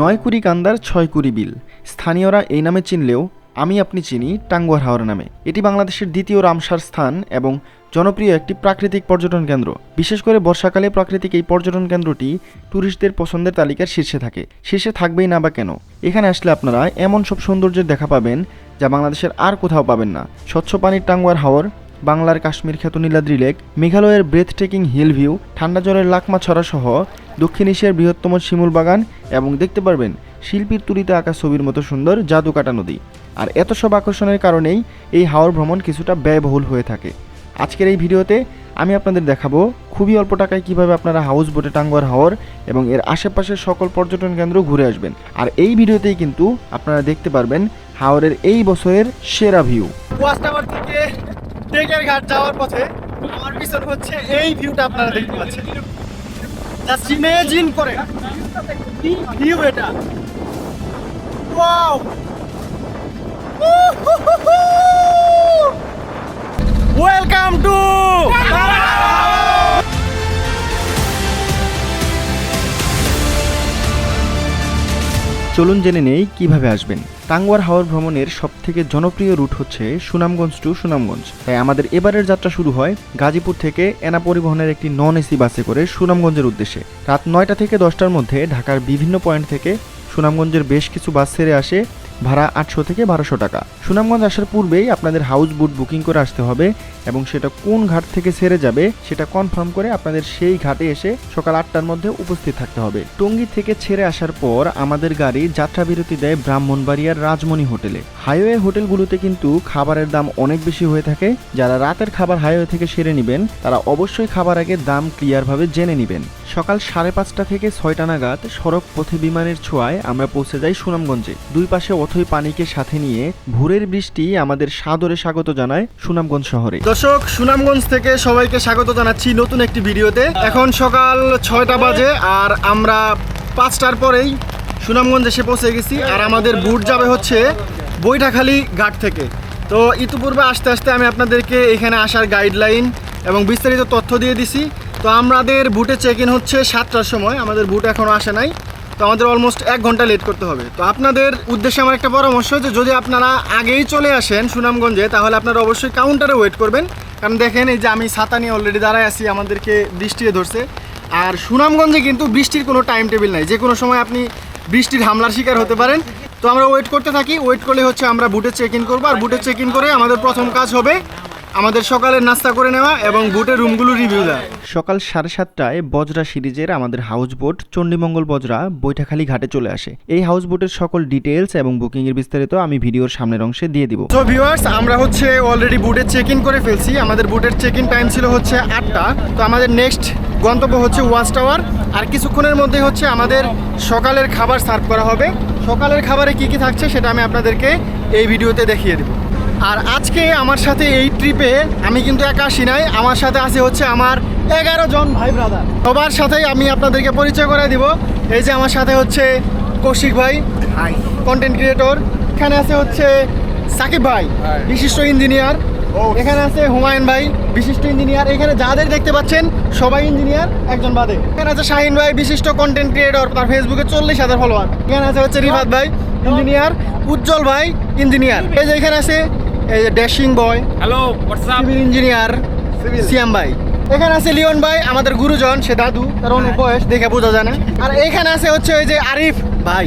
নয় কুড়ি কান্দার ছয় কুড়ি বিল। স্থানীয়রা এই নামে চিনলেও, আমি আপনি চিনি টাঙ্গুয়ার হাওর নামে। এটি বাংলাদেশের দ্বিতীয় রামসার স্থান এবং জনপ্রিয় একটি প্রাকৃতিক পর্যটন কেন্দ্র। বিশেষ করে বর্ষাকালে প্রাকৃতিক এই পর্যটন কেন্দ্রটি ট্যুরিস্টদের পছন্দের তালিকার শীর্ষে থাকে। শীর্ষে থাকবেই না বা কেন? এখানে আসলে আপনারা এমন সব সৌন্দর্যের দেখা পাবেন যা বাংলাদেশের আর কোথাও পাবেন না। স্বচ্ছ পানির টাঙ্গুয়ার হাওর, বাংলার কাশ্মীর খ্যাত নীলাদ্রি লেক, মেঘালয়ের ব্রেথ টেকিং হিল ভিউ ঠান্ডা জলের লাকমা ছড়া সহ দক্ষিণ এশিয়ার বৃহত্তম শিমুল বাগান এবং দেখতে পারবেন শিল্পীর তুলিতে আঁকা ছবির মতো সুন্দর জাদুকাটা নদী। আর এত সব আকর্ষণের কারণেই এই হাওর ভ্রমণ কিছুটা ব্যয়বহুল হয়ে থাকে। আজকের এই ভিডিওতে আমি আপনাদের দেখাবো খুবই অল্প টাকায় কীভাবে আপনারা হাউস বোটে টাঙ্গুয়ার হাওর এবং এর আশেপাশের সকল পর্যটন কেন্দ্র ঘুরে আসবেন। আর এই ভিডিওতেই কিন্তু আপনারা দেখতে পারবেন হাওরের এই বছরের সেরা ভিউ। থেকে ঘাট যাওয়ার পথে আমার পিছনে হচ্ছে এই ভিউটা আপনারা দেখতে পাচ্ছেন। জাস্ট ইমেজিন করে। ভিউ এটা? ওয়াও চলুন জেনে নেই কীভাবে আসবেন। টাঙ্গুয়ার হাওর ভ্রমণের সবথেকে জনপ্রিয় রুট হচ্ছে সুনামগঞ্জ টু সুনামগঞ্জ। তাই আমাদের এবারের যাত্রা শুরু হয় গাজীপুর থেকে এনা পরিবহনের একটি নন এসি বাসে করে সুনামগঞ্জের উদ্দেশ্যে। রাত নয়টা থেকে দশটার মধ্যে ঢাকার বিভিন্ন পয়েন্ট থেকে সুনামগঞ্জের বেশ কিছু বাস ছেড়ে আসে ভাড়া আটশো থেকে বারোশো টাকা। সুনামগঞ্জ আসার পূর্বেই আপনাদের হাউস বুট বুকিং করে আসতে হবে এবং সেটা কোন ঘাট থেকে সেরে যাবে সেটা কনফার্ম করে আপনাদের সেই ঘাটে এসে সকাল আটটার মধ্যে উপস্থিত থাকতে হবে। টঙ্গী থেকে ছেড়ে আসার পর আমাদের গাড়ি যাত্রা বিরতি দেয় ব্রাহ্মণবাড়িয়ার রাজমণি হোটেলে। হাইওয়ে হোটেলগুলোতে কিন্তু খাবারের দাম অনেক বেশি হয়ে থাকে। যারা রাতের খাবার হাইওয়ে থেকে সেরে নেবেন, তারা অবশ্যই খাবার আগে দাম ক্লিয়ারভাবে জেনে নেবেন। সকাল সাড়ে পাঁচটা থেকে ছয়টা নাগাদ সড়ক পথে বিমানের ছোঁয়ায় আমরা পৌঁছে যাই সুনামগঞ্জে। দুই পাশে অথই পানিকে সাথে নিয়ে ভোরের বৃষ্টি আমাদের সাদরে স্বাগত জানায় সুনামগঞ্জ শহরে। দর্শক, সুনামগঞ্জ থেকে সবাইকে স্বাগত জানাচ্ছি নতুন একটি ভিডিওতে। এখন সকাল ছয়টা বাজে আর আমরা পাঁচটার পরেই সুনামগঞ্জ এসে পৌঁছে গেছি আর আমাদের বুট যাবে হচ্ছে বৈঠাখালী ঘাট থেকে। তো ইতিপূর্বে আস্তে আস্তে আমি আপনাদেরকে এখানে আসার গাইডলাইন এবং বিস্তারিত তথ্য দিয়ে দিছি। তো আমাদের বুটে চেক ইন হচ্ছে সাতটার সময়, আমাদের বুট এখনও আসে নাই, তো আমাদের অলমোস্ট এক ঘণ্টা লেট করতে হবে। তো আপনাদের উদ্দেশ্যে আমার একটা পরামর্শ, যে যদি আপনারা আগেই চলে আসেন সুনামগঞ্জে, তাহলে আপনারা অবশ্যই কাউন্টারে ওয়েট করবেন। কারণ দেখেন, এই যে আমি ছাতা নিয়ে অলরেডি দাঁড়ায় আছি, আমাদেরকে বৃষ্টিতে ধরছে। আর সুনামগঞ্জে কিন্তু বৃষ্টির কোনো টাইম টেবিল নাই যে কোনো সময় আপনি বৃষ্টির হামলার শিকার হতে পারেন। তো আমরা ওয়েট করতে থাকি ওয়েট করলে হচ্ছে আমরা বুটে চেক ইন করব। আর বুটে চেক ইন করে আমাদের প্রথম কাজ হবে আমাদের সকালের নাস্তা করে নেওয়া এবং বুটের রুমগুলো রিভিউ দেওয়া। সকাল সাড়ে সাতটায় বজরা সিরিজের আমাদের হাউস বোট চণ্ডীমঙ্গল বজরা বৈঠাখালী ঘাটে চলে আসে। এই হাউস বোটের সকল ডিটেলস এবং বুকিং এর বিস্তারিত আমি ভিডিওর সামনের অংশে দিয়ে দিব। তো ভিউয়ার্স আমরা হচ্ছে অলরেডি বুটের চেক ইন করে ফেলছি। আমাদের বুটের চেক ইন টাইম ছিল হচ্ছে আটটা। তো আমাদের নেক্সট গন্তব্য হচ্ছে ওয়াচ টাওয়ার আর কিছুক্ষণের মধ্যে হচ্ছে আমাদের সকালের খাবার সার্ভ করা হবে। সকালের খাবারে কি কি থাকছে সেটা আমি আপনাদেরকে এই ভিডিওতে দেখিয়ে দেবো। আর আজকে আমার সাথে এই ট্রিপে আমি কিন্তু একা আসি নাই। আমার সাথে আছে হচ্ছে আমার এগারো জন ভাই ব্রাদার সবার সাথেই আমি আপনাদেরকে পরিচয় করে দিব। এই যে আমার সাথে হচ্ছে কৌশিক ভাই কন্টেন্ট ক্রিয়েটর এখানে আছে হচ্ছে সাকিব ভাই বিশিষ্ট ইঞ্জিনিয়ার এখানে আছে হুমায়ুন ভাই বিশিষ্ট ইঞ্জিনিয়ার এখানে যাদের দেখতে পাচ্ছেন সবাই ইঞ্জিনিয়ার একজন বাদে। এখানে আছে শাহিন ভাই বিশিষ্ট কন্টেন্ট ক্রিয়েটর তার ফেসবুকে চল্লিশ হাজার ফলোয়ার এখানে আছে হচ্ছে রিফাত ভাই ইঞ্জিনিয়ার উজ্জ্বল ভাই ইঞ্জিনিয়ার এই যে এখানে আছে এই যে dashing boy hello WhatsApp civil engineer Siam ভাই। এখানে আছে লিওন ভাই আমাদের গুরুজন সে দাদু তার অনেক বয়স দেখে বোঝা যায় না। আর এখানে আছে হচ্ছে ওই যে আরিফ ভাই।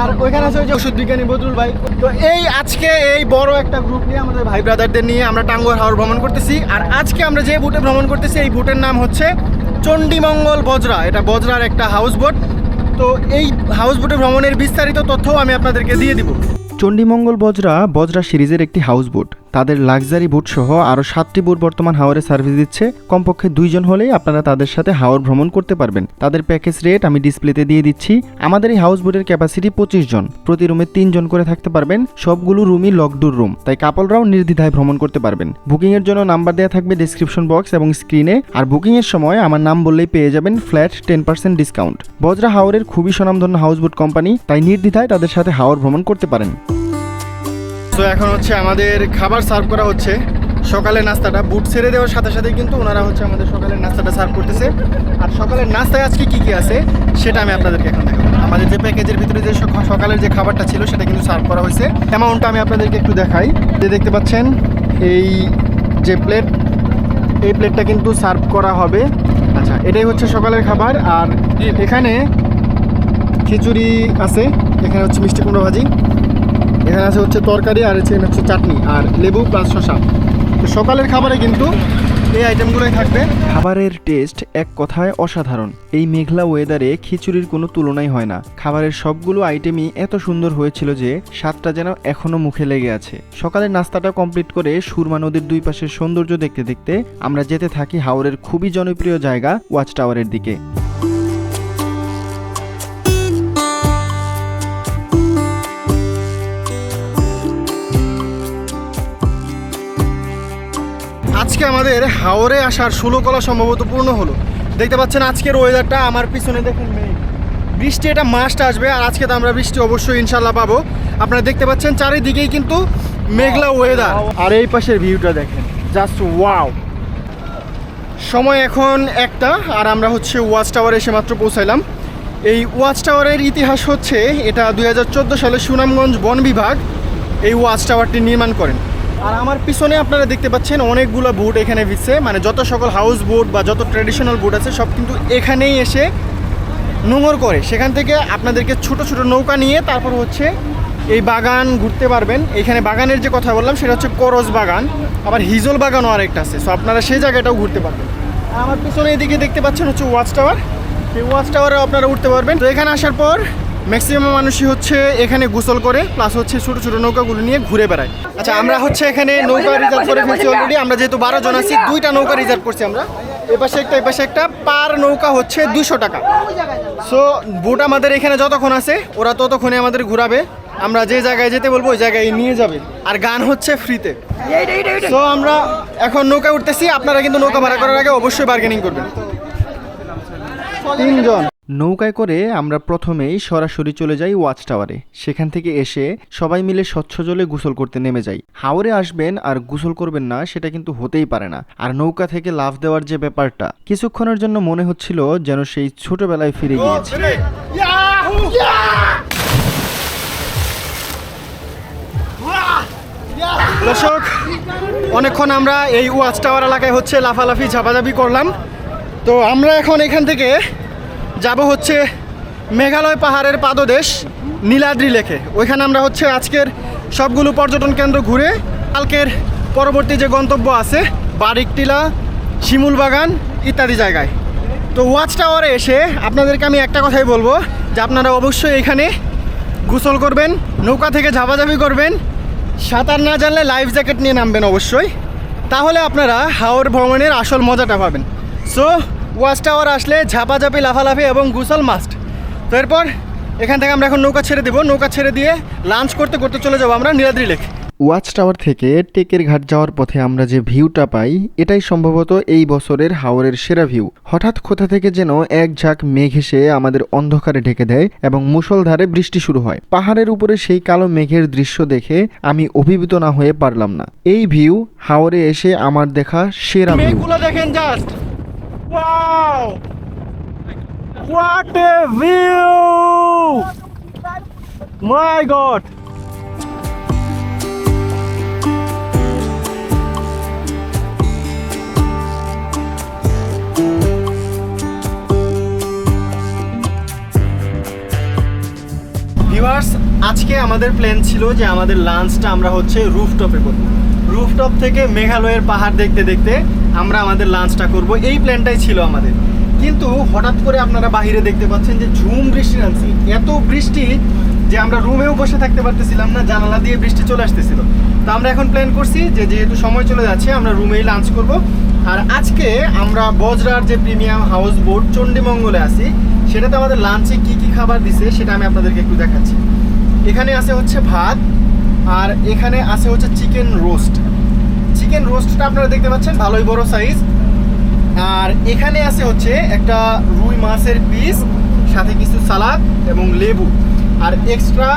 আর ওইখানে আছে ওই যে ওষুধ বিজ্ঞানী বদরুল ভাই। তো এই আজকে এই বড় একটা গ্রুপ নিয়ে আমাদের ভাই ব্রাদারদের নিয়ে আমরা টাঙ্গুয়ার হাওর ভ্রমণ করতেছি। আর আজকে আমরা যে বুটে ভ্রমণ করতেছি এই বুটের নাম হচ্ছে চণ্ডীমঙ্গল বজরা। এটা বজরার একটা হাউস বোট তো এই হাউস বোটে ভ্রমণের বিস্তারিত তথ্যও আমি আপনাদেরকে দিয়ে দিব। চণ্ডীমঙ্গল বজরা বজরা সিরিজের একটি হাউস বোট তাদের লাক্সারি বুট সহ আরও সাতটি বুট বর্তমান হাওরে সার্ভিস দিচ্ছে। কমপক্ষে দুইজন হলেই আপনারা তাদের সাথে হাওর ভ্রমণ করতে পারবেন। তাদের প্যাকেজ রেট আমি ডিসপ্লেতে দিয়ে দিচ্ছি। আমাদের এই হাউস বোটের ক্যাপাসিটি পঁচিশ জন। প্রতি রুমে তিনজন করে থাকতে পারবেন। সবগুলো রুমই লকডোর রুম তাই কাপলরাও নির্দ্বিধায় ভ্রমণ করতে পারবেন। বুকিংয়ের জন্য নাম্বার দেওয়া থাকবে ডিসক্রিপশন বক্স এবং স্ক্রিনে আর বুকিংয়ের সময় আমার নাম বললেই পেয়ে যাবেন flat ten percent discount Bajra হাওরের খুবই স্বনামধন্য হাউস বোট কোম্পানি তাই নির্দ্বিধায় তাদের সাথে হাওর ভ্রমণ করতে পারেন। তো এখন হচ্ছে আমাদের খাবার সার্ভ করা হচ্ছে। সকালের নাস্তাটা বুট ছেড়ে দেওয়ার সাথে সাথে কিন্তু ওনারা হচ্ছে আমাদের সকালের নাস্তাটা সার্ভ করতেছে। আর সকালের নাস্তায় আজকে কি কি আছে সেটা আমি আপনাদেরকে এখন দেখাবো। আমাদের যে প্যাকেজের ভিতরে যে সক- সকালের যে খাবারটা ছিল সেটা কিন্তু সার্ভ করা হয়েছে। অ্যামাউন্টটা আমি আপনাদেরকে একটু দেখাই। যে দেখতে পাচ্ছেন এই যে প্লেট এই প্লেটটা কিন্তু সার্ভ করা হবে। আচ্ছা এটাই হচ্ছে সকালের খাবার। আর এখানে খিচুড়ি আছে এখানে হচ্ছে মিষ্টি কুমড়ো ভাজি। এখানে আছে হচ্ছে তরকারি আর এখানে হচ্ছে চাটনি আর লেবু প্লাস শসা। তো সকালের খাবারে কিন্তু এই আইটেমগুলোই থাকবে। খাবারের টেস্ট এক কথায় অসাধারণ। এই মেঘলা ওয়েদারে খিচুড়ির কোনো তুলনাই হয় না। খাবারের সবগুলো আইটেমই এত সুন্দর হয়েছিল যে স্বাদটা যেন এখনও মুখে লেগে আছে। সকালের নাস্তাটা কমপ্লিট করে সুরমা নদীর দুই পাশের সৌন্দর্য দেখতে দেখতে আমরা যেতে থাকি হাওরের খুবই জনপ্রিয় জায়গা ওয়াচ টাওয়ারের দিকে। আজকে আমাদের হাওরে আসার ষোলো কলা সম্ভবত পূর্ণ হলো। দেখতে পাচ্ছেন আজকের ওয়েদারটা আমার পিছনে দেখুন মেঘ। বৃষ্টি এটা মাস্ট আসবে আর আজকে তো আমরা বৃষ্টি অবশ্যই ইনশাল্লাহ পাবো। আপনারা দেখতে পাচ্ছেন চারিদিকেই কিন্তু মেঘলা ওয়েদার আর এই পাশের ভিউটা দেখেন জাস্ট ওয়াও সময় এখন একটা আর আমরা হচ্ছে ওয়াচ টাওয়ারে এসে মাত্র পৌঁছাইলাম। এই ওয়াচ টাওয়ারের ইতিহাস হচ্ছে এটা দুই হাজার চোদ্দ সালে সুনামগঞ্জ বন বিভাগ এই ওয়াচ টাওয়ারটি নির্মাণ করেন। আর আমার পিছনে আপনারা দেখতে পাচ্ছেন অনেকগুলো বোট এখানে ভিজছে। মানে যত সকল হাউস বোট বা যত ট্র্যাডিশনাল বোট আছে, সব কিন্তু এখানেই এসে নোঙর করে। সেখান থেকে আপনাদেরকে ছোট ছোট নৌকা নিয়ে তারপর হচ্ছে এই বাগান ঘুরতে পারবেন। এখানে বাগানের যে কথা বললাম, সেটা হচ্ছে করজ বাগান। আবার হিজল বাগানও আরেকটা আছে। সো আপনারা সেই জায়গাটাও ঘুরতে পারবেন। আমার পিছনে এদিকে দেখতে পাচ্ছেন হচ্ছে ওয়াচ টাওয়ার সেই ওয়াচ টাওয়ারে আপনারা উঠতে পারবেন। তো এখানে আসার পর ম্যাক্সিমাম মানুষই হচ্ছে এখানে গোসল করে প্লাস হচ্ছে ছোট ছোট নৌকাগুলো নিয়ে ঘুরে বেড়ায়। আচ্ছা আমরা হচ্ছে এখানে নৌকা রিজার্ভ করে ফেলছি অলরেডি আমরা যেহেতু বারো জন আছি, দুইটা নৌকা রিজার্ভ করছি আমরা। এপাশে একটা এপাশে একটা, পার নৌকা হচ্ছে দুশো টাকা। সো বোট আমাদের এখানে যতক্ষণ আছে, ওরা ততক্ষণে আমাদের ঘোরাবে। আমরা যে জায়গায় যেতে বলব, ওই জায়গায় নিয়ে যাবে। আর গান হচ্ছে ফ্রিতে সো আমরা এখন নৌকা উঠতেছি। আপনারা কিন্তু নৌকা ভাড়া করার আগে অবশ্যই বার্গেনিং করবেন। তিনজন। নৌকায় করে আমরা প্রথমেই সরাসরি চলে যাই ওয়াচ টাওয়ারে। সেখান থেকে এসে সবাই মিলে স্বচ্ছ জলে গোসল করতে নেমে যাই। হাওরে আসবেন আর গোসল করবেন না সেটা কিন্তু হতেই পারে না। আর নৌকা থেকে লাফ দেওয়ার যে ব্যাপারটা কিছুক্ষণের জন্য মনে হচ্ছিল যেন সেই ছোটবেলায় ফিরে গিয়েছি। দর্শক অনেকক্ষণ আমরা এই ওয়াচ টাওয়ার এলাকায় হচ্ছে লাফালাফি ঝাপাঝাপি করলাম। তো আমরা এখন এখান থেকে যাব হচ্ছে মেঘালয় পাহাড়ের পাদদেশ নীলাদ্রি লেকে। ওইখানে আমরা হচ্ছে আজকের সবগুলো পর্যটন কেন্দ্র ঘুরে, কালকের পরবর্তী যে গন্তব্য আছে, বারিকটিলা, শিমুল বাগান ইত্যাদি জায়গায়। তো ওয়াচ টাওয়ারে এসে আপনাদেরকে আমি একটা কথাই বলব, যে আপনারা অবশ্যই এখানে গোসল করবেন, নৌকা থেকে ঝাপাঝাপি করবেন, সাঁতার না জানলে লাইফ জ্যাকেট নিয়ে নামবেন অবশ্যই। তাহলে আপনারা হাওর ভ্রমণের আসল মজাটা পাবেন। সো ওয়াচ টাওয়ার আসলে ঝাপাঝাপি লাফালাফি এবং গুসল মাস্ট তো এরপর এখান থেকে আমরা এখন নৌকা ছেড়ে দেবো। নৌকা ছেড়ে দিয়ে লাঞ্চ করতে করতে চলে যাব আমরা নীলাদ্রি লেক ওয়াচ টাওয়ার থেকে টেকের ঘাট যাওয়ার পথে আমরা যে ভিউটা পাই এটাই সম্ভবত এই বছরের হাওরের সেরা ভিউ। হঠাৎ কোথা থেকে যেন এক ঝাঁক মেঘ এসে আমাদের অন্ধকারে ঢেকে দেয় এবং মুষলধারে বৃষ্টি শুরু হয়। পাহাড়ের উপরে সেই কালো মেঘের দৃশ্য দেখে আমি অভিভূত না হয়ে পারলাম না। এই ভিউ হাওরে এসে আমার দেখা সেরা ভিউ। দেখেন just what a view my god viewers আজকে আমাদের প্ল্যান ছিল যে আমাদের লাঞ্চটা আমরা হচ্ছে রুফটপে করব। রুফটপ থেকে মেঘালয়ের পাহাড় দেখতে দেখতে আমরা আমাদের লাঞ্চটা করব। এই প্ল্যানটাই ছিল আমাদের। কিন্তু হঠাৎ করে আপনারা বাইরে দেখতে পাচ্ছেন যে ঝুম বৃষ্টি নামছে। এত বৃষ্টি যে আমরা রুমেও বসে থাকতে পারতেছিলাম না, জানালা দিয়ে বৃষ্টি চলে আসতেছিল। তো আমরা এখন প্ল্যান করছি যে যেহেতু সময় চলে যাচ্ছে, আমরা রুমেই লাঞ্চ করব। আর আজকে আমরা বজরার যে প্রিমিয়াম হাউস বোট চণ্ডীমঙ্গলে আছি, সেটাতে আমাদের লাঞ্চে কি কি খাবার দিছে, সেটা আমি আপনাদেরকে একটু দেখাচ্ছি। এখানে আছে হচ্ছে ভাত, আর এখানে আছে হচ্ছে চিকেন রোস্ট চিকেন রোস্টটা আপনারা দেখতে পাচ্ছেন, ভালোই বড় সাইজ আর এখানে আছে হচ্ছে একটা রুই মাছের পিস সাথে কিছু সালাদ এবং লেবু। আর এক্সট্রা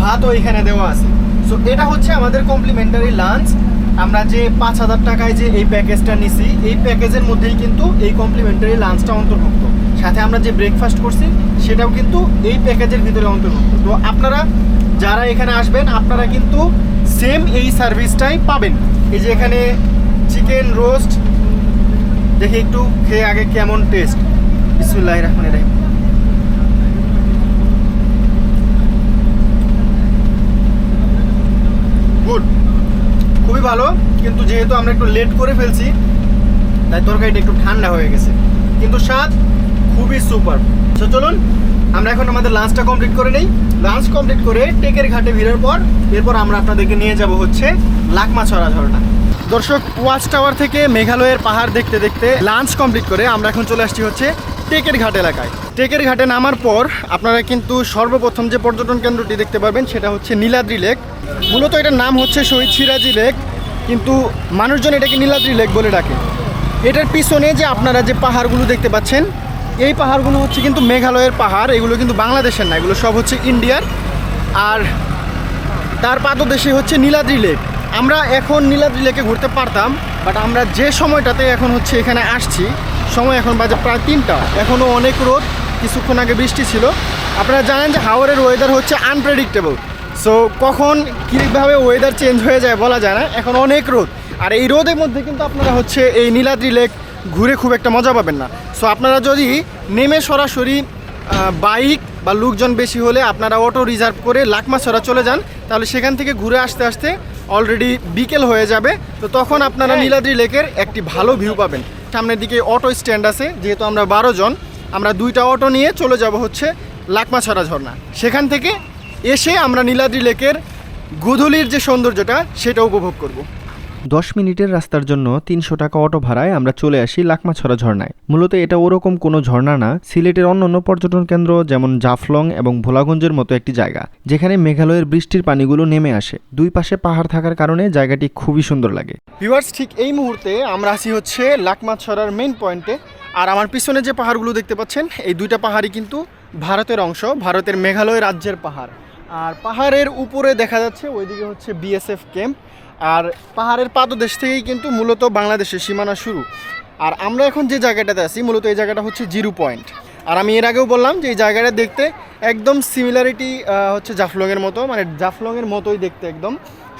ভাতও এখানে দেওয়া আছে। সো এটা হচ্ছে আমাদের কমপ্লিমেন্টারি লাঞ্চ আমরা যে পাঁচ হাজার টাকায় যে এই প্যাকেজটা নিছি, এই প্যাকেজের মধ্যেই কিন্তু এই কমপ্লিমেন্টারি লাঞ্চটা অন্তর্ভুক্ত। সাথে আমরা যে ব্রেকফাস্ট করছি, সেটাও কিন্তু এই প্যাকেজের ভিতরে অন্তর্ভুক্ত। তো আপনারা যারা এখানে আসবেন, আপনারা কিন্তু সেম এই সার্ভিসটাই পাবেন। এই যে এখানে চিকেন রোস্ট, দেখি একটু খেয়ে আগে কেমন টেস্ট বিসমুল্লাহ রহমান রহিম। গুড খুবই ভালো, কিন্তু যেহেতু আমরা একটু লেট করে ফেলছি, তাই তরকারিটা একটু ঠান্ডা হয়ে গেছে। কিন্তু স্বাদ খুবই সুপার চলুন আমরা এখন আমাদের লাঞ্চটা কমপ্লিট করে নেই। লাঞ্চ কমপ্লিট করে টেকের ঘাটে ভিড়ের পর এরপর আমরা আপনাদেরকে নিয়ে যাব হচ্ছে লাকমা লাকমাছড়া ঝর্ণা। দর্শক, ওয়াচ টাওয়ার থেকে মেঘালয়ের পাহাড় দেখতে দেখতে লাঞ্চ কমপ্লিট করে আমরা এখন চলে আসছি হচ্ছে টেকের ঘাট এলাকায়। টেকের ঘাটে নামার পর আপনারা কিন্তু সর্বপ্রথম যে পর্যটন কেন্দ্রটি দেখতে পারবেন সেটা হচ্ছে নীলাদ্রি লেক। মূলত এটার নাম হচ্ছে শহীদ সিরাজি লেক, কিন্তু মানুষজন এটাকে নীলাদ্রি লেক বলে ডাকে। এটার পিছনে যে আপনারা যে পাহাড়গুলো দেখতে পাচ্ছেন এই পাহাড়গুলো হচ্ছে কিন্তু মেঘালয়ের পাহাড়, এগুলো কিন্তু বাংলাদেশের না, এগুলো সব হচ্ছে ইন্ডিয়ার। আর তার পাদদেশে হচ্ছে নীলাদ্রি লেক। আমরা এখন নীলাদ্রি লেকে ঘুরতে পারতাম, বাট আমরা যে সময়টাতে এখন হচ্ছে এখানে আসছি, সময় এখন বাজে প্রায় তিনটা। এখনও অনেক রোদ, কিছুক্ষণ আগে বৃষ্টি ছিল। আপনারা জানেন যে হাওড়ের ওয়েদার হচ্ছে আনপ্রেডিক্টেবল সো কখন কীভাবে ওয়েদার চেঞ্জ হয়ে যায় বলা যায় না, এখন অনেক রোদ। আর এই রোদের মধ্যে কিন্তু আপনারা হচ্ছে এই নীলাদ্রি লেক ঘুরে খুব একটা মজা পাবেন না। সো আপনারা যদি নেমে সরাসরি বাইক বা লোকজন বেশি হলে আপনারা অটো রিজার্ভ করে লাকমাছড়া চলে যান। তাহলে সেখান থেকে ঘুরে আসতে আসতে অলরেডি বিকেল হয়ে যাবে। তো তখন আপনারা নীলাদ্রি লেকের একটি ভালো ভিউ পাবেন। সামনের দিকে অটো স্ট্যান্ড আছে যেহেতু আমরা বারো জন। আমরা দুইটা অটো নিয়ে চলে যাব হচ্ছে লাকমাছড়া ঝর্ণা। সেখান থেকে এসে আমরা নীলাদ্রি লেকের গোধূলির যে সৌন্দর্যটা সেটা উপভোগ করব। দশ মিনিটের রাস্তার জন্য তিনশো টাকা অটো ভাড়ায় আমরা চলে আসি লাকমাছড়া ঝর্ণায়। মূলত এটা ওরকম কোনো ঝর্ণা না, সিলেটের অন্যান্য পর্যটন কেন্দ্র যেমন জাফলং এবং ভোলাগঞ্জের মতো একটি জায়গা, যেখানে মেঘালয়ের বৃষ্টির পানিগুলো নেমে আসে। দুই পাশে পাহাড় থাকার কারণে জায়গাটি খুবই সুন্দর লাগে। ভিউয়ার্স, ঠিক এই মুহূর্তে আমরা আসি হচ্ছে লাকমাছড়ার মেইন পয়েন্টে আর আমার পিছনে যে পাহাড়গুলো দেখতে পাচ্ছেন, এই দুইটা পাহাড়ই কিন্তু ভারতের অংশ, ভারতের মেঘালয় রাজ্যের পাহাড়। আর পাহাড়ের উপরে দেখা যাচ্ছে, ওইদিকে হচ্ছে বিএসএফ ক্যাম্প আর পাহাড়ের পাদদেশ থেকেই কিন্তু মূলত বাংলাদেশের সীমানা শুরু। আর আমরা এখন যে জায়গাটাতে আছি, মূলত এই জায়গাটা হচ্ছে জিরো পয়েন্ট। আর আমি এর আগেও বললাম যে এই জায়গাটা দেখতে একদম সিমিলারিটি হচ্ছে জাফলংয়ের মতো মানে জাফলংয়ের মতোই দেখতে একদম।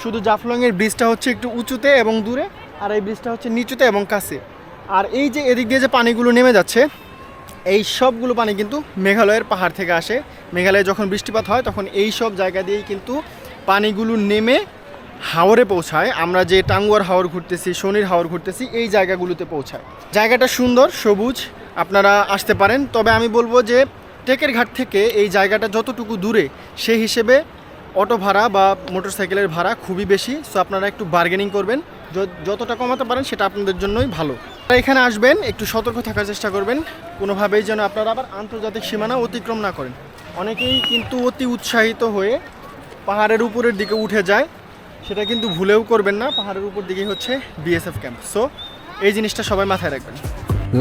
শুধু জাফলংয়ের ব্রিজটা হচ্ছে একটু উঁচুতে এবং দূরে, আর এই ব্রিজটা হচ্ছে নিচুতে এবং কাছে। আর এই যে এদিক দিয়ে যে পানিগুলো নেমে যাচ্ছে, এই সবগুলো পানি কিন্তু মেঘালয়ের পাহাড় থেকে আসে। মেঘালয়ে যখন বৃষ্টিপাত হয়, তখন এই সব জায়গা দিয়েই কিন্তু পানিগুলো নেমে হাওরে পৌঁছায়। আমরা যে টাঙ্গুয়ার হাওর ঘুরতেছি শনির হাওর ঘুরতেছি, এই জায়গাগুলোতে পৌঁছায়। জায়গাটা সুন্দর, সবুজ, আপনারা আসতে পারেন। তবে আমি বলব যে টেকের ঘাট থেকে এই জায়গাটা যতটুকু দূরে সেই হিসেবে অটো ভাড়া বা মোটরসাইকেলের ভাড়া খুবই বেশি। সো আপনারা একটু বার্গেনিং করবেন। যতটা কমাতে পারেন, সেটা আপনাদের জন্যই ভালো। এখানে আসবেন, একটু সতর্ক থাকার চেষ্টা করবেন। কোনোভাবেই যেন আপনারা আবার আন্তর্জাতিক সীমানা অতিক্রম না করেন। অনেকেই কিন্তু অতি উৎসাহিত হয়ে পাহাড়ের উপরের দিকে উঠে যায়। সেটা কিন্তু ভুলেও করবেন না, পাহাড়ের উপর দিকেই হচ্ছে বিএসএফ ক্যাম্প সো এই জিনিসটা সবাই মাথায় রাখবেন।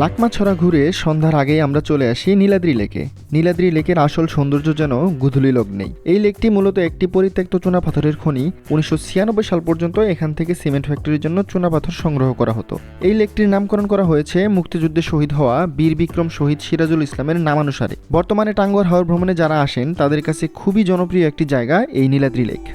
লাকমাছড়া ঘুরে সন্ধ্যার আগেই আমরা চলে আসি নীলাদ্রি লেকে। নীলাদ্রি লেকের আসল সৌন্দর্য যেন গুধুলি লোক নেই। এই লেকটি মূলত একটি পরিত্যক্ত চুনাপাথরের খনি। উনিশশো ছিয়ানব্বই সাল পর্যন্ত এখান থেকে সিমেন্ট ফ্যাক্টরির জন্য চুনাপাথর সংগ্রহ করা হতো। এই লেকটির নামকরণ করা হয়েছে মুক্তিযুদ্ধে শহীদ হওয়া বীর বিক্রম শহীদ সিরাজুল ইসলামের নামানুসারে। বর্তমানে টাঙ্গুয়ার হাওর ভ্রমণে যারা আসেন, তাদের কাছে খুবই জনপ্রিয় একটি জায়গা এই নীলাদ্রি লেক।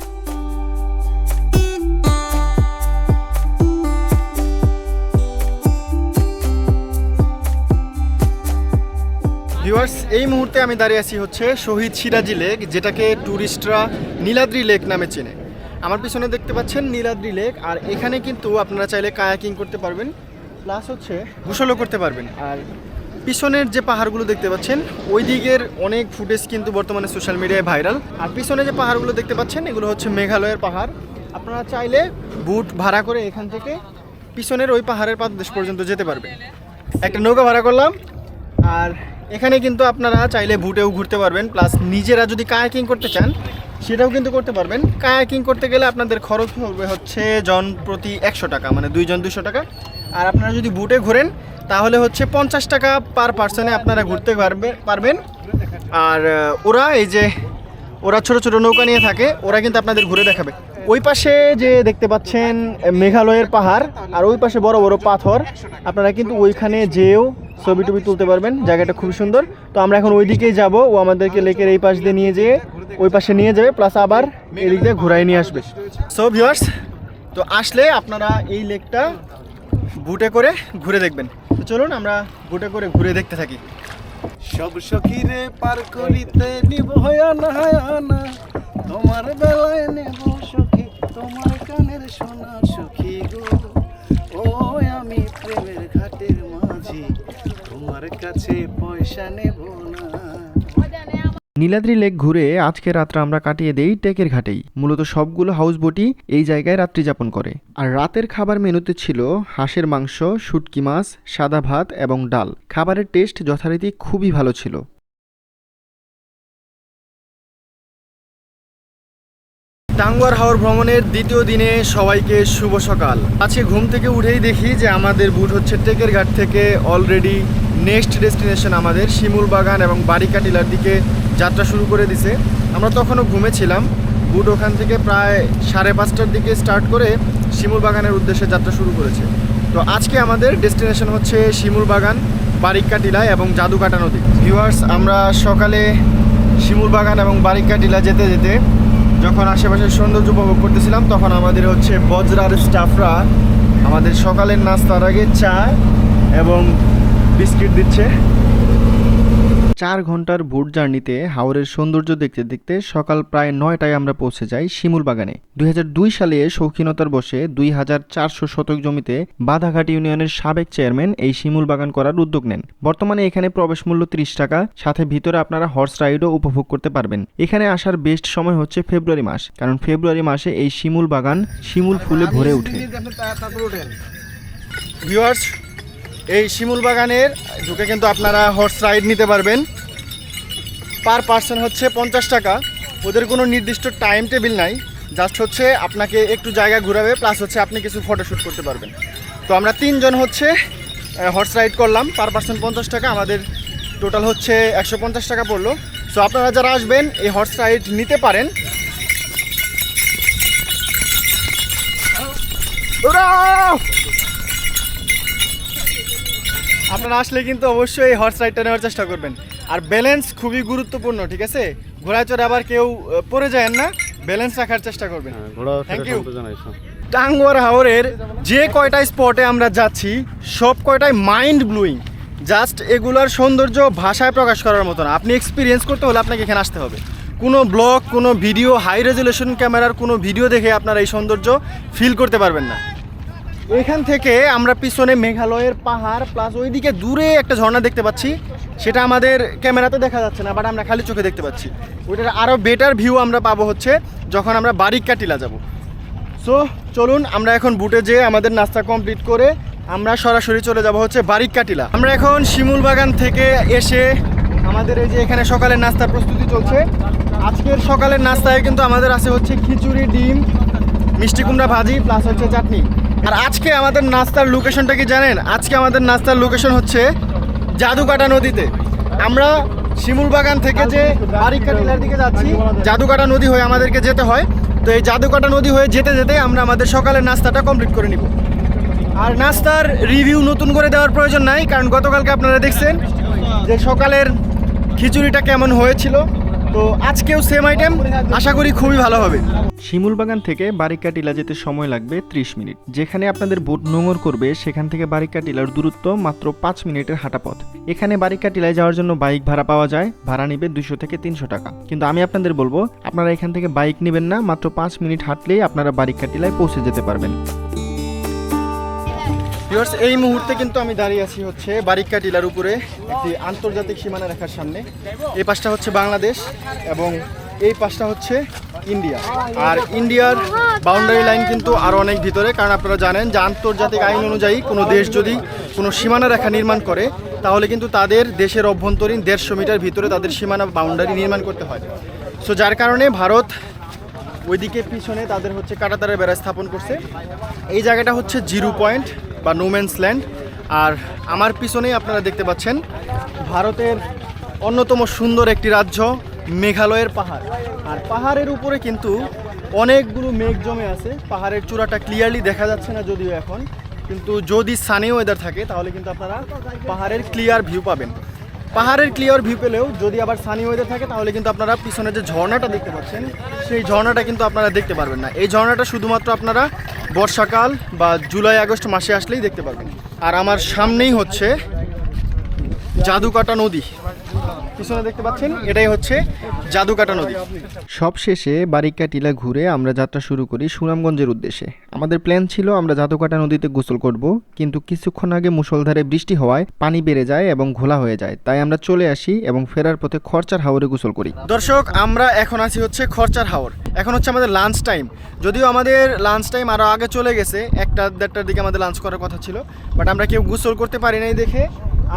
ভিউয়ার্স, এই মুহূর্তে আমি দাঁড়িয়ে আছি হচ্ছে শহীদ সিরাজি লেক, যেটাকে ট্যুরিস্টরা নীলাদ্রি লেক নামে চেনে। আমার পিছনে দেখতে পাচ্ছেন নীলাদ্রি লেক, আর এখানে কিন্তু আপনারা চাইলে কায়াকিং করতে পারবেন প্লাস হচ্ছে গোসলও করতে পারবেন। আর পিছনের যে পাহাড়গুলো দেখতে পাচ্ছেন, ওই দিকের অনেক ফুটেজ কিন্তু বর্তমানে সোশ্যাল মিডিয়ায় ভাইরাল। আর পিছনে যে পাহাড়গুলো দেখতে পাচ্ছেন, এগুলো হচ্ছে মেঘালয়ের পাহাড়। আপনারা চাইলে বুট ভাড়া করে এখান থেকে পিছনের ওই পাহাড়ের পাদদেশ পর্যন্ত যেতে পারবেন। একটা নৌকা ভাড়া করলাম, আর এখানে কিন্তু আপনারা চাইলে বুটেও ঘুরতে পারবেন প্লাস নিজেরা যদি কায়াকিং করতে চান, সেটাও কিন্তু করতে পারবেন। কায়াকিং করতে গেলে আপনাদের খরচ হবে হচ্ছে জন প্রতি একশো টাকা মানে দুইজন দুশো টাকা। আর আপনারা যদি বুটে ঘোরেন, তাহলে হচ্ছে পঞ্চাশ টাকা পার পার্সনে আপনারা ঘুরতে পারবে, পারবেন। আর ওরা এই যে, ওরা ছোট ছোট নৌকা নিয়ে থাকে, ওরা কিন্তু আপনাদের ঘুরে দেখাবে। ওই পাশে যে দেখতে পাচ্ছেন মেঘালয়ের পাহাড়, আর ওই পাশে বড় বড় পাথর। আপনারা কিন্তু ওইখানে যেও ছবি টবি তুলতে পারবেন। জায়গাটা খুব সুন্দর। তো আমরা এখন ওই দিকেই যাব। ও আমাদেরকে লেকের এই পাশ দিয়ে নিয়ে যেয়ে, ওই পাশে নিয়ে যাবে প্লাস আবার এদিক দিয়ে ঘুরাই নিয়ে আসবে। সো ভিউয়ার্স তো আসলে আপনারা এই লেকটা বুটে করে ঘুরে দেখবেন। তো চলুন, আমরা বুটে করে ঘুরে দেখতে থাকি। সব সখীরে পার করিতে নিব হয়ানা হয়ানা তোমার বেলায় নেব সখী তোমার কানের সোনা সখী গো। ও আমি প্রেমের ঘাটের মাঝি, তোমার কাছে পয়সা নেব না। নীলাদ্রি লেক ঘুরে আজকে রাতটা আমরা কাটিয়ে দেই টেকের ঘাটেই। মূলত সবগুলো হাউস বোটই এই জায়গায় রাত্রি যাপন করে। আর রাতের খাবার মেনুতে ছিল হাঁসের মাংস, শুটকি মাছ, সাদা ভাত এবং ডাল। খাবারের টেস্ট যথারীতি খুবই ভালো ছিল। টাঙ্গুয়ার হাওর ভ্রমণের দ্বিতীয় দিনে সবাইকে শুভ সকাল। আজকে ঘুম থেকে উঠেই দেখি যে আমাদের বুট হচ্ছে টেকের ঘাট থেকে অলরেডি নেক্সট ডেস্টিনেশন আমাদের শিমুল বাগান এবং বারিকা টিলার দিকে যাত্রা শুরু করে দিছে। আমরা তখনও ঘুমেছিলাম। বুট ওখান থেকে প্রায় সাড়ে পাঁচটার দিকে স্টার্ট করে শিমুল বাগানের উদ্দেশ্যে যাত্রা শুরু করেছে। তো আজকে আমাদের ডেস্টিনেশন হচ্ছে শিমুল বাগান বারিকা টিলা এবং জাদুকাটা নদী। ভিউয়ার্স আমরা সকালে শিমুল বাগান এবং বারিকা টিলা যেতে যেতে যখন আশেপাশের সৌন্দর্য উপভোগ করতেছিলাম, তখন আমাদের হচ্ছে বজরার স্টাফরা আমাদের সকালের নাস্তার আগে চা এবং বিস্কিট দিচ্ছে। চার ঘণ্টার বুট জার্নিতে হাওরের সৌন্দর্য দেখতে দেখতে সকাল প্রায় নয়টায় আমরা পৌঁছে যাই শিমুল বাগানে। দুই হাজার দুই সালে শৌখিনতার বসে দুই হাজার চারশো শতক জমিতে বাধাঘাট ইউনিয়নের সাবেক চেয়ারম্যান এই শিমুল বাগান করার উদ্যোগ নেন। বর্তমানে এখানে প্রবেশ মূল্য ত্রিশ টাকা, সাথে ভিতরে আপনারা হর্স রাইডও উপভোগ করতে পারবেন। এখানে আসার বেস্ট সময় হচ্ছে ফেব্রুয়ারি মাস, কারণ ফেব্রুয়ারি মাসে এই শিমুল বাগান শিমুল ফুলে ভরে ওঠে। এই শিমুল বাগানের ঢুকে কিন্তু আপনারা হর্স রাইড নিতে পারবেন। পার পার্সন হচ্ছে পঞ্চাশ টাকা। ওদের কোনো নির্দিষ্ট টাইম টেবিল নাই। জাস্ট হচ্ছে আপনাকে একটু জায়গা ঘুরাবে প্লাস হচ্ছে আপনি কিছু ফটোশ্যুট করতে পারবেন। তো আমরা তিনজন হচ্ছে হর্স রাইড করলাম। পার পার্সন পঞ্চাশ টাকা, আমাদের টোটাল হচ্ছে একশো পঞ্চাশ টাকা পড়ল। সো আপনারা যারা আসবেন, এই হর্স রাইড নিতে পারেন। দৌড়াও! আপনারা আসলে কিন্তু অবশ্যই এই হর্স রাইডটা নেওয়ার চেষ্টা করবেন। আর ব্যালেন্স খুবই গুরুত্বপূর্ণ ঠিক আছে? ঘোড়ায় চড়ে আবার কেউ পড়ে যায় না ব্যালেন্স রাখার চেষ্টা করবেন। থ্যাংক ইউ টাঙ্গুয়ার হাওরের যে কয়টা স্পটে আমরা যাচ্ছি সব কয়টাই মাইন্ড ব্লুইং জাস্ট এগুলোর সৌন্দর্য ভাষায় প্রকাশ করার মতো না আপনি এক্সপিরিয়েন্স করতে হলে আপনাকে এখানে আসতে হবে। কোনো ব্লগ কোনো ভিডিও হাই রেজুলেশন ক্যামেরার কোনো ভিডিও দেখে আপনারা এই সৌন্দর্য ফিল করতে পারবেন না। এখান থেকে আমরা পিছনে মেঘালয়ের পাহাড় প্লাস ওইদিকে দূরে একটা ঝর্ণা দেখতে পাচ্ছি। সেটা আমাদের ক্যামেরাতে দেখা যাচ্ছে না বাট আমরা খালি চোখে দেখতে পাচ্ছি। ওইটার আরও বেটার ভিউ আমরা পাবো হচ্ছে যখন আমরা বারিকা টিলা যাব। সো চলুন আমরা এখন বুটে যেয়ে আমাদের নাস্তা কমপ্লিট করে আমরা সরাসরি চলে যাব হচ্ছে বারিকা টিলা আমরা এখন শিমুল বাগান থেকে এসে আমাদের এই যে এখানে সকালের নাস্তার প্রস্তুতি চলছে। আজকের সকালের নাস্তায় কিন্তু আমাদের আছে হচ্ছে খিচুড়ি, ডিম, মিষ্টি কুমড়া ভাজি প্লাস হচ্ছে চাটনি। আর আজকে আমাদের নাস্তার লোকেশনটা কি জানেন? আজকে আমাদের নাস্তার লোকেশন হচ্ছে জাদুকাটা নদীতে। আমরা শিমুল বাগান থেকে যে বারিকা টিলার দিকে যাচ্ছি, জাদুকাটা নদী হয়ে আমাদেরকে যেতে হয়। তো এই জাদুকাটা নদী হয়ে যেতে যেতে আমরা আমাদের সকালের নাস্তাটা কমপ্লিট করে নিব। আর নাস্তার রিভিউ নতুন করে দেওয়ার প্রয়োজন নাই, কারণ গতকালকে আপনারা দেখছেন যে সকালের খিচুড়িটা কেমন হয়েছিল। তো আজকেও সেম আইটেম আশা করি খুবই ভালো হবে। শিমুল বাগান থেকে বারিকা টিলা যেতে সময় লাগবে ত্রিশ মিনিট। যেখানে আপনাদের বোট নোঙর করবে, সেখান থেকে বারিকা টিলার দূরত্ব মাত্র পাঁচ মিনিটের হাঁটা পথ এখানে বারিকা টিলায় যাওয়ার জন্য বাইক ভাড়া পাওয়া যায়, ভাড়া নিবে দুশো থেকে তিনশো টাকা। কিন্তু আমি আপনাদের বলব, আপনারা এখান থেকে বাইক নেবেন না, মাত্র পাঁচ মিনিট হাঁটলেই আপনারা বারিকা টিলায় পৌঁছে যেতে পারবেন। ভিউয়ার্স এই মুহূর্তে কিন্তু আমি দাঁড়িয়ে আছি হচ্ছে বারিকা টিলার উপরে, একটি আন্তর্জাতিক সীমানা রেখার সামনে। এই পাশটা হচ্ছে বাংলাদেশ এবং এই পাশটা হচ্ছে ইন্ডিয়া। আর ইন্ডিয়ার বাউন্ডারি লাইন কিন্তু আরও অনেক ভিতরে, কারণ আপনারা জানেন যে আন্তর্জাতিক আইন অনুযায়ী কোনো দেশ যদি কোনো সীমানা রেখা নির্মাণ করে, তাহলে কিন্তু তাদের দেশের অভ্যন্তরীণ দেড়শো মিটার ভিতরে তাদের সীমানা বাউন্ডারি নির্মাণ করতে হয়। সো যার কারণে ভারত ওইদিকে পিছনে তাদের হচ্ছে কাটাতারের বেড়া স্থাপন করছে। এই জায়গাটা হচ্ছে জিরো পয়েন্ট বা নোম্যান্স ল্যান্ড আর আমার পিছনেই আপনারা দেখতে পাচ্ছেন ভারতের অন্যতম সুন্দর একটি রাজ্য, মেঘালয়ের পাহাড়। আর পাহাড়ের উপরে কিন্তু অনেকগুলো মেঘ জমে আছে। পাহাড়ের চূড়াটা ক্লিয়ারলি দেখা যাচ্ছে না যদিও এখন। কিন্তু যদি সানি ওয়েদার থাকে, তাহলে কিন্তু আপনারা পাহাড়ের ক্লিয়ার ভিউ পাবেন। পাহাড়ের ক্লিয়ার ভিউ পেলেও যদি আবার সানি ওয়েদার থাকে, তাহলে কিন্তু আপনারা পিছনে যে ঝর্ণাটা দেখতে পাচ্ছেন, সেই ঝর্ণাটা কিন্তু আপনারা দেখতে পারবেন না। এই ঝর্ণাটা শুধুমাত্র আপনারা বর্ষাকাল বা জুলাই আগস্ট মাসে আসলেই দেখতে পারবেন। আর আমার সামনেই হচ্ছে জাদুকাটা নদী। পিছনে দেখতে পাচ্ছেন, এটাই হচ্ছে জাদুকাটা নদী। সব শেষে বারিকা টিলা ঘুরে আমরা যাত্রা শুরু করি সুনামগঞ্জের উদ্দেশ্যে। আমাদের প্ল্যান ছিল আমরা জাদুকাটা নদীতে গোসল করব, কিন্তু কিছুক্ষণ আগে মুষলধারে বৃষ্টি হওয়ায় পানি বেড়ে যায় এবং ঘোলা হয়ে যায়, তাই আমরা চলে আসি এবং ফেরার পথে খরচার হাওরে গোসল করি। দর্শক, আমরা এখন আছি হচ্ছে খরচার হাওর। এখন হচ্ছে আমাদের লাঞ্চ টাইম যদিও আমাদের লাঞ্চ টাইম আরও আগে চলে গেছে, একটা দেড়টার দিকে আমাদের লাঞ্চ করার কথা ছিল বাট আমরা কেউ গোসল করতে পারি নাই দেখে।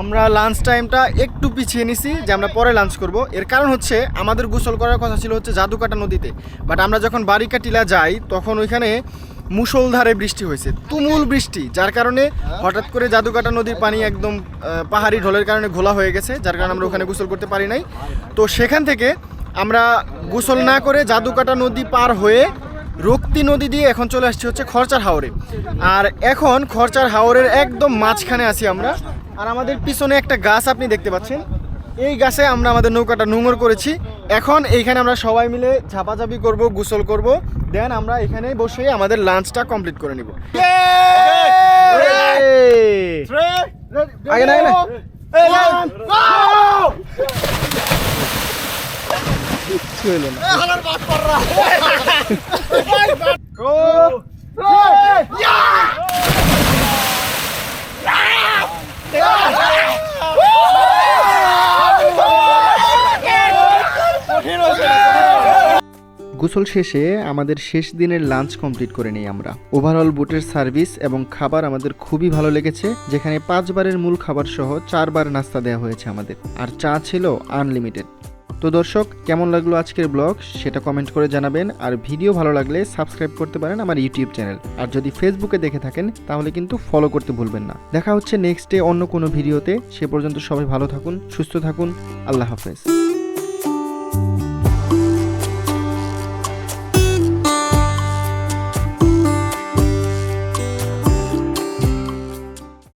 আমরা লাঞ্চ টাইমটা একটু পিছিয়ে নিছি যে আমরা পরে লাঞ্চ করব। এর কারণ হচ্ছে আমাদের গোসল করার কথা ছিল হচ্ছে জাদুকাটা নদীতে। বাট আমরা যখন বারিকা টিলা যাই তখন ওইখানে মুষলধারে বৃষ্টি হয়েছে তুমুল বৃষ্টি যার কারণে হঠাৎ করে জাদুকাটা নদীর পানি একদম পাহাড়ি ঢলের কারণে ঘোলা হয়ে গেছে যার কারণে আমরা ওখানে গোসল করতে পারি নাই। তো সেখান থেকে আমরা গোসল না করে জাদুকাটা নদী পার হয়ে রক্তি নদী দিয়ে এখন চলে আসছি হচ্ছে খরচার হাওরে। আর এখন খরচার হাওরের একদম মাঝখানে আছি আমরা। আর আমাদের পিছনে একটা গাছ আপনি দেখতে পাচ্ছেন এই গাছে আমরা আমাদের নৌকাটা নোংর করেছি। এখন এইখানে আমরা সবাই মিলে ঝাপাঝাপি করব গোসল করব। দেন আমরা এখানে বসে আমাদের লাঞ্চটা কমপ্লিট করে নিব। আগে না না। গোসল শেষে আমাদের শেষ দিনের লাঞ্চ কমপ্লিট করে নিই আমরা। ওভারঅল বুটের সার্ভিস এবং খাবার আমাদের খুবই ভালো লেগেছে, যেখানে পাঁচবারের মূল খাবার সহ চারবার নাস্তা দেওয়া হয়েছে আমাদের। আর চা ছিল আনলিমিটেড তো দর্শক, কেমন লাগল আজকের ব্লগ? সেটা কমেন্ট করে জানাবেন। আর ভিডিও ভালো লাগলে সাবস্ক্রাইব করতে পারেন আমার ইউটিউব চ্যানেল আর যদি ফেসবুকে দেখে থাকেন, তাহলে কিন্তু ফলো করতে ভুলবেন না। দেখা হচ্ছে নেক্সট ডে অন্য কোনো ভিডিওতে সে পর্যন্ত সবাই ভালো থাকুন, সুস্থ থাকুন। আল্লাহ হাফেজ।